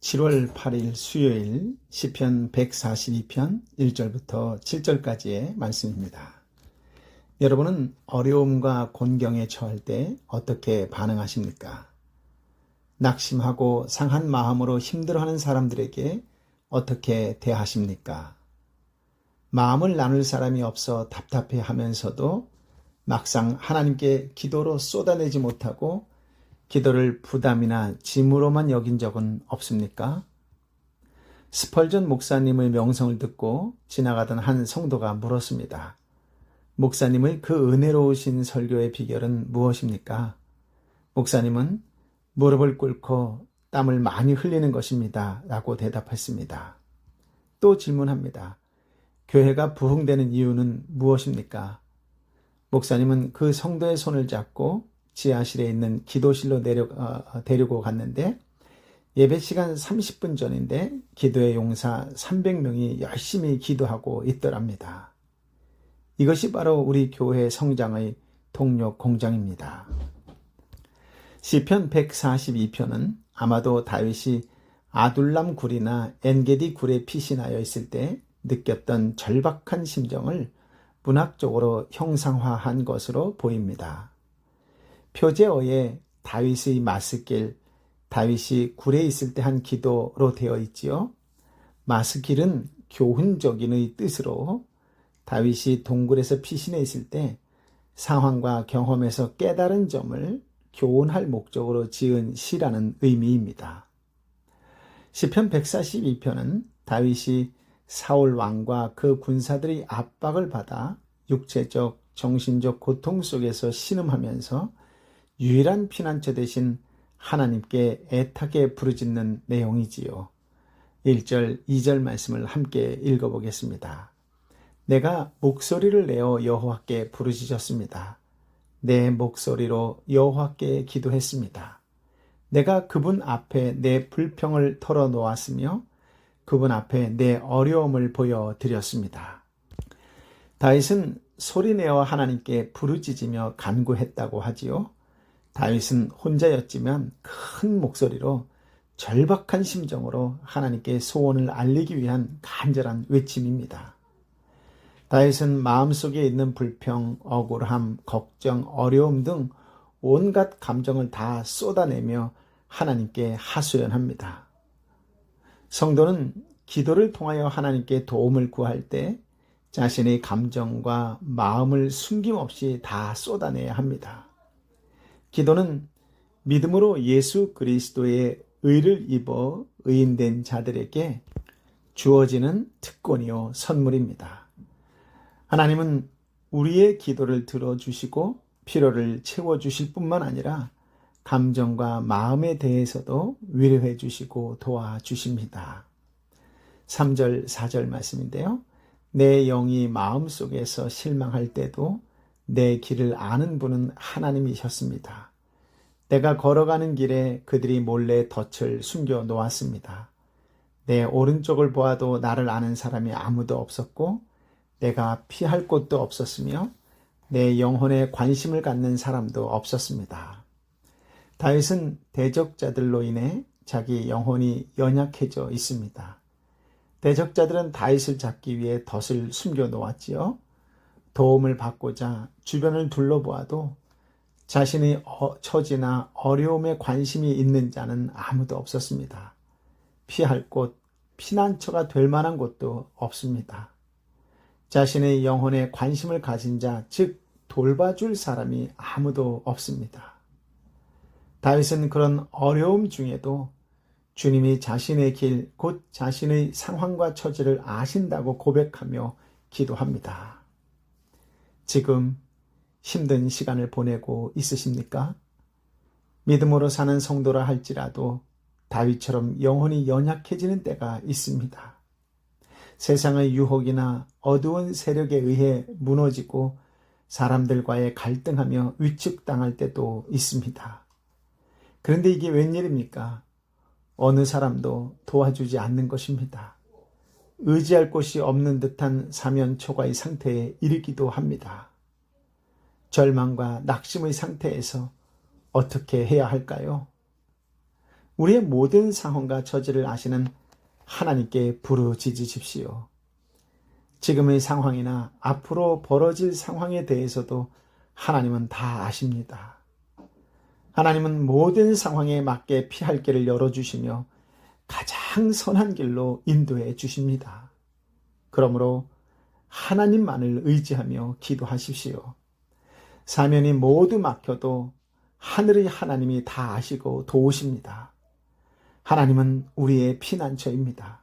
7월 8일 수요일 시편 142편 1절부터 7절까지의 말씀입니다. 여러분은 어려움과 곤경에 처할 때 어떻게 반응하십니까? 낙심하고 상한 마음으로 힘들어하는 사람들에게 어떻게 대하십니까? 마음을 나눌 사람이 없어 답답해 하면서도 막상 하나님께 기도로 쏟아내지 못하고 기도를 부담이나 짐으로만 여긴 적은 없습니까? 스펄전 목사님의 명성을 듣고 지나가던 한 성도가 물었습니다. 목사님의 그 은혜로우신 설교의 비결은 무엇입니까? 목사님은 무릎을 꿇고 땀을 많이 흘리는 것입니다. 라고 대답했습니다. 또 질문합니다. 교회가 부흥되는 이유는 무엇입니까? 목사님은 그 성도의 손을 잡고 지하실에 있는 기도실로 내려, 어, 데리고 갔는데 예배 시간 30분 전인데 기도의 용사 300명이 열심히 기도하고 있더랍니다. 이것이 바로 우리 교회 성장의 동력 공장입니다. 시편 142편은 아마도 다윗이 아둘람 굴이나 엔게디 굴에 피신하여 있을 때 느꼈던 절박한 심정을 문학적으로 형상화한 것으로 보입니다. 표제어에 다윗의 마스길, 다윗이 굴에 있을 때 한 기도로 되어 있지요. 마스길은 교훈적인의 뜻으로 다윗이 동굴에서 피신해 있을 때 상황과 경험에서 깨달은 점을 교훈할 목적으로 지은 시라는 의미입니다. 시편 142편은 다윗이 사울 왕과 그 군사들이 압박을 받아 육체적, 정신적 고통 속에서 신음하면서 유일한 피난처 대신 하나님께 애타게 부르짖는 내용이지요. 1절, 2절 말씀을 함께 읽어보겠습니다. 내가 목소리를 내어 여호와께 부르짖었습니다. 내 목소리로 여호와께 기도했습니다. 내가 그분 앞에 내 불평을 털어놓았으며 그분 앞에 내 어려움을 보여드렸습니다. 다윗은 소리내어 하나님께 부르짖으며 간구했다고 하지요. 다윗은 혼자였지만 큰 목소리로 절박한 심정으로 하나님께 소원을 알리기 위한 간절한 외침입니다. 다윗은 마음속에 있는 불평, 억울함, 걱정, 어려움 등 온갖 감정을 다 쏟아내며 하나님께 하소연합니다. 성도는 기도를 통하여 하나님께 도움을 구할 때 자신의 감정과 마음을 숨김없이 다 쏟아내야 합니다. 기도는 믿음으로 예수 그리스도의 의를 입어 의인된 자들에게 주어지는 특권이요 선물입니다. 하나님은 우리의 기도를 들어주시고 필요를 채워주실 뿐만 아니라 감정과 마음에 대해서도 위로해 주시고 도와주십니다. 3절, 4절 말씀인데요. 내 영이 마음속에서 실망할 때도 내 길을 아는 분은 하나님이셨습니다. 내가 걸어가는 길에 그들이 몰래 덫을 숨겨 놓았습니다. 내 오른쪽을 보아도 나를 아는 사람이 아무도 없었고 내가 피할 곳도 없었으며 내 영혼에 관심을 갖는 사람도 없었습니다. 다윗은 대적자들로 인해 자기 영혼이 연약해져 있습니다. 대적자들은 다윗을 잡기 위해 덫을 숨겨 놓았지요. 도움을 받고자 주변을 둘러보아도 자신의 어, 처지나 어려움에 관심이 있는 자는 아무도 없었습니다. 피할 곳, 피난처가 될 만한 곳도 없습니다. 자신의 영혼에 관심을 가진 자, 즉 돌봐줄 사람이 아무도 없습니다. 다윗은 그런 어려움 중에도 주님이 자신의 길, 곧 자신의 상황과 처지를 아신다고 고백하며 기도합니다. 지금 힘든 시간을 보내고 있으십니까? 믿음으로 사는 성도라 할지라도 다윗처럼 영혼이 연약해지는 때가 있습니다. 세상의 유혹이나 어두운 세력에 의해 무너지고 사람들과의 갈등하며 위축당할 때도 있습니다. 그런데 이게 웬일입니까? 어느 사람도 도와주지 않는 것입니다. 의지할 곳이 없는 듯한 사면초가의 상태에 이르기도 합니다. 절망과 낙심의 상태에서 어떻게 해야 할까요? 우리의 모든 상황과 처지를 아시는 하나님께 부르짖으십시오. 지금의 상황이나 앞으로 벌어질 상황에 대해서도 하나님은 다 아십니다. 하나님은 모든 상황에 맞게 피할 길을 열어주시며 가장 선한 길로 인도해 주십니다. 그러므로 하나님만을 의지하며 기도하십시오. 사면이 모두 막혀도 하늘의 하나님이 다 아시고 도우십니다. 하나님은 우리의 피난처입니다.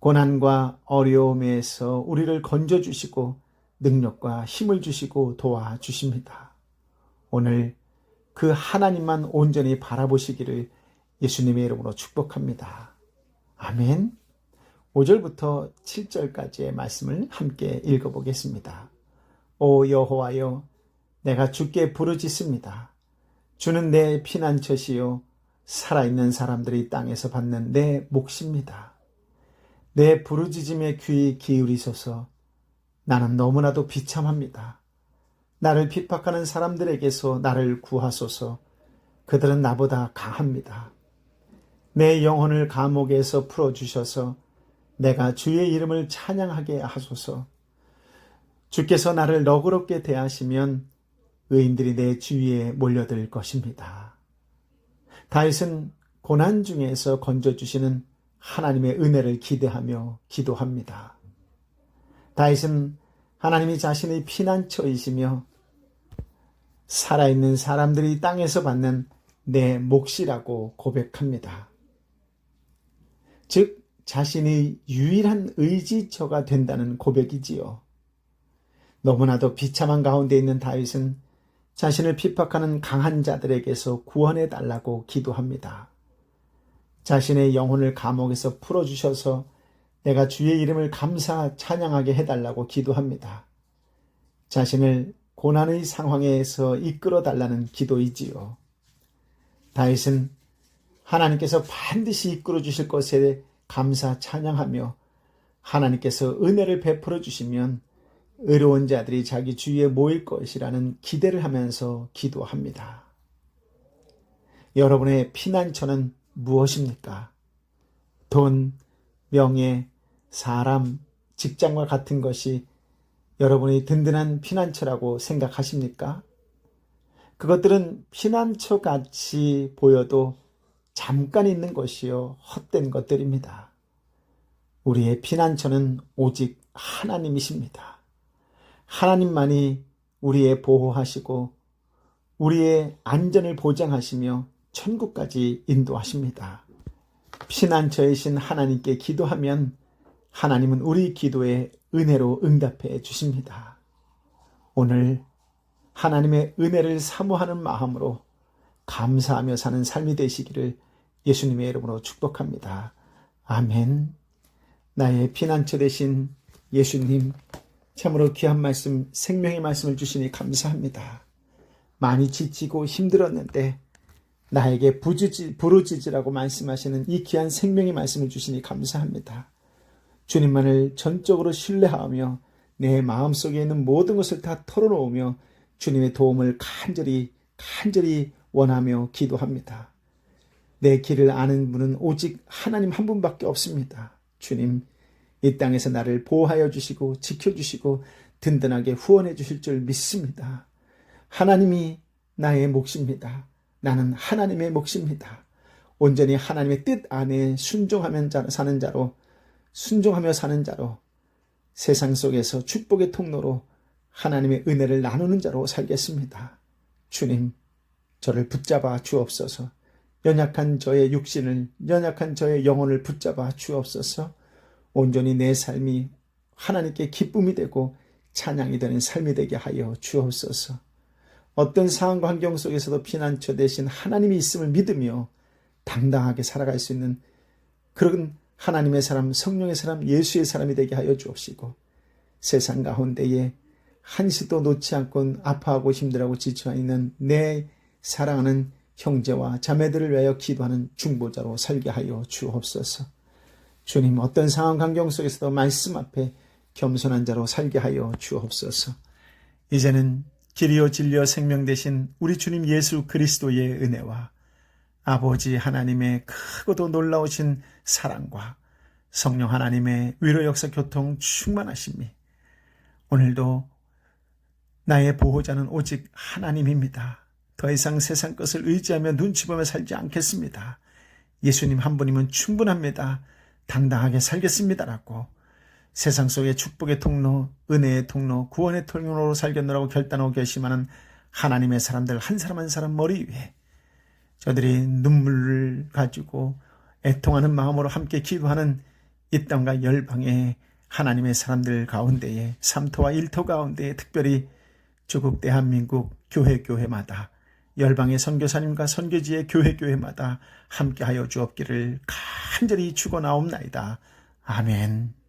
고난과 어려움에서 우리를 건져주시고 능력과 힘을 주시고 도와주십니다. 오늘 그 하나님만 온전히 바라보시기를 예수님의 이름으로 축복합니다. 아멘. 5절부터 7절까지의 말씀을 함께 읽어보겠습니다. 오 여호와여 내가 주께 부르짖습니다. 주는 내 피난처시요 살아있는 사람들이 땅에서 받는 내 몫입니다. 내 부르짖음에 귀 기울이소서 나는 너무나도 비참합니다. 나를 핍박하는 사람들에게서 나를 구하소서 그들은 나보다 강합니다. 내 영혼을 감옥에서 풀어주셔서 내가 주의 이름을 찬양하게 하소서. 주께서 나를 너그럽게 대하시면 의인들이 내 주위에 몰려들 것입니다. 다윗은 고난 중에서 건져주시는 하나님의 은혜를 기대하며 기도합니다. 다윗은 하나님이 자신의 피난처이시며 살아있는 사람들이 땅에서 받는 내 몫이라고 고백합니다. 즉, 자신의 유일한 의지처가 된다는 고백이지요. 너무나도 비참한 가운데 있는 다윗은 자신을 핍박하는 강한 자들에게서 구원해 달라고 기도합니다. 자신의 영혼을 감옥에서 풀어주셔서 내가 주의 이름을 감사 찬양하게 해달라고 기도합니다. 자신을 고난의 상황에서 이끌어 달라는 기도이지요. 다윗은 하나님께서 반드시 이끌어 주실 것에 감사 찬양하며 하나님께서 은혜를 베풀어 주시면 의로운 자들이 자기 주위에 모일 것이라는 기대를 하면서 기도합니다. 여러분의 피난처는 무엇입니까? 돈, 명예, 사람, 직장과 같은 것이 여러분이 든든한 피난처라고 생각하십니까? 그것들은 피난처 같이 보여도 잠깐 있는 것이요, 헛된 것들입니다. 우리의 피난처는 오직 하나님이십니다. 하나님만이 우리의 보호하시고 우리의 안전을 보장하시며 천국까지 인도하십니다. 피난처이신 하나님께 기도하면 하나님은 우리 기도에 은혜로 응답해 주십니다. 오늘 하나님의 은혜를 사모하는 마음으로 감사하며 사는 삶이 되시기를 예수님의 이름으로 축복합니다. 아멘. 나의 피난처 되신 예수님, 참으로 귀한 말씀, 생명의 말씀을 주시니 감사합니다. 많이 지치고 힘들었는데 나에게 부르지, 부르짖으라고 말씀하시는 이 귀한 생명의 말씀을 주시니 감사합니다. 주님만을 전적으로 신뢰하며 내 마음속에 있는 모든 것을 다 털어놓으며 주님의 도움을 간절히 간절히 원하며 기도합니다. 내 길을 아는 분은 오직 하나님 한 분밖에 없습니다. 주님, 이 땅에서 나를 보호하여 주시고 지켜주시고 든든하게 후원해 주실 줄 믿습니다. 하나님이 나의 몫입니다. 나는 하나님의 몫입니다. 온전히 하나님의 뜻 안에 순종하면 사는 자로, 순종하며 사는 자로, 세상 속에서 축복의 통로로 하나님의 은혜를 나누는 자로 살겠습니다. 주님, 저를 붙잡아 주옵소서. 연약한 저의 육신을, 연약한 저의 영혼을 붙잡아 주옵소서. 온전히 내 삶이 하나님께 기쁨이 되고 찬양이 되는 삶이 되게 하여 주옵소서. 어떤 상황 환경 속에서도 피난처 대신 하나님이 있음을 믿으며 당당하게 살아갈 수 있는 그런 하나님의 사람, 성령의 사람, 예수의 사람이 되게 하여 주옵시고 세상 가운데에 한시도 놓지 않고 아파하고 힘들하고 지쳐 있는 내 사랑하는 형제와 자매들을 위하여 기도하는 중보자로 살게 하여 주옵소서. 주님 어떤 상황 환경 속에서도 말씀 앞에 겸손한 자로 살게 하여 주옵소서. 이제는 길이요 진리요 생명 되신 우리 주님 예수 그리스도의 은혜와 아버지 하나님의 크고도 놀라우신 사랑과 성령 하나님의 위로 역사 교통 충만하심이 오늘도 나의 보호자는 오직 하나님입니다. 더 이상 세상 것을 의지하며 눈치 보며 살지 않겠습니다. 예수님 한 분이면 충분합니다. 당당하게 살겠습니다라고 세상 속의 축복의 통로, 은혜의 통로, 구원의 통로로 살겠노라고 결단하고 결심하는 하나님의 사람들 한 사람 한 사람 머리 위에 저들이 눈물을 가지고 애통하는 마음으로 함께 기도하는 이 땅과 열방의 하나님의 사람들 가운데에 삼토와 일토 가운데에 특별히 조국 대한민국 교회 교회마다 열방의 선교사님과 선교지의 교회 교회마다 함께하여 주옵기를 간절히 축원하옵나이다. 아멘.